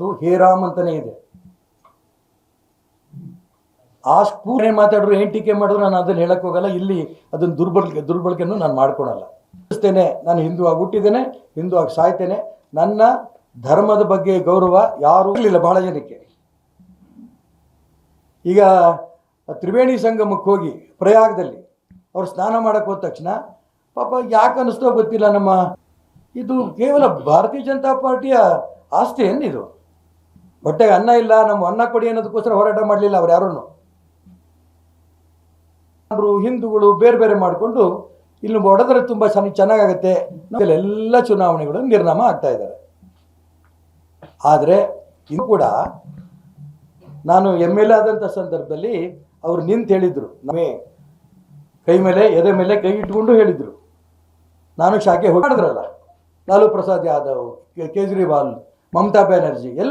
ಅದು ಹೇರಾಮ್ ಅಂತಾನೆ ಇದೆ. ಆ ಸ್ಕೂಲ್ ಏನ್ ಮಾತಾಡಿದ್ರು, ಏನ್ ಟೀಕೆ ಮಾಡಿದ್ರು ನಾನು ಅದನ್ನ ಹೇಳಕ್ ಹೋಗಲ್ಲ. ಇಲ್ಲಿ ಅದನ್ನ ದುರ್ಬಳಕೆ, ದುರ್ಬಳಕೆಯನ್ನು ನಾನು ಮಾಡ್ಕೊಳಲ್ಲ. ತಿಳಿಸ್ತೇನೆ ನಾನು ಹಿಂದೂ ಆಗಿ ಹುಟ್ಟಿದ್ದೇನೆ ಹಿಂದೂ ಆಗಿ ಸಾಯ್ತೇನೆ. ನನ್ನ ಧರ್ಮದ ಬಗ್ಗೆ ಗೌರವ ಯಾರೂ ಇರಲಿಲ್ಲ ಬಹಳ ಜನಕ್ಕೆ. ಈಗ ತ್ರಿವೇಣಿ ಸಂಗಮಕ್ಕೆ ಹೋಗಿ ಪ್ರಯಾಗದಲ್ಲಿ ಅವ್ರು ಸ್ನಾನ ಮಾಡಕ್ಕೆ ಹೋದ ತಕ್ಷಣ ಪಾಪ ಯಾಕೆ ಅನ್ನಿಸ್ತೋ ಗೊತ್ತಿಲ್ಲ ನಮ್ಮ, ಇದು ಕೇವಲ ಭಾರತೀಯ ಜನತಾ ಪಾರ್ಟಿಯ ಆಸ್ತಿ ಏನಿದು ಹೊಟ್ಟೆಗೆ ಅನ್ನ ಇಲ್ಲ ನಮ್ಮ ಅನ್ನ ಕೊಡಿ ಅನ್ನೋದಕ್ಕೋಸ್ಕರ ಹೋರಾಟ ಮಾಡಲಿಲ್ಲ ಅವ್ರು ಯಾರೂ ಅವರು ಹಿಂದೂಗಳು ಬೇರೆ ಬೇರೆ ಮಾಡಿಕೊಂಡು ಇಲ್ಲಿ ಹೊಡೆದ್ರೆ ತುಂಬ ಚೆನ್ನಾಗಿ ಚೆನ್ನಾಗಾಗುತ್ತೆ. ಎಲ್ಲ ಚುನಾವಣೆಗಳು ನಿರ್ನಾಮ ಆಗ್ತಾ ಇದ್ದಾರೆ ಆದರೆ ಇದು ಕೂಡ ನಾನು ಎಂ ಎಲ್ ಎ ಆದಂಥ ಸಂದರ್ಭದಲ್ಲಿ ಅವರು ನಿಂತು ಹೇಳಿದರು. ನಮೇ ಕೈ ಮೇಲೆ, ಎದೆ ಮೇಲೆ ಕೈ ಇಟ್ಕೊಂಡು ಹೇಳಿದರು. ನಾನು ಶಾಖೆ ಮಾಡಿದ್ರಲ್ಲ. ಲಾಲು ಪ್ರಸಾದ್ ಯಾದವ್ ಕೇಜ್ರಿವಾಲ್, ಮಮತಾ ಬ್ಯಾನರ್ಜಿ ಎಲ್ಲೋ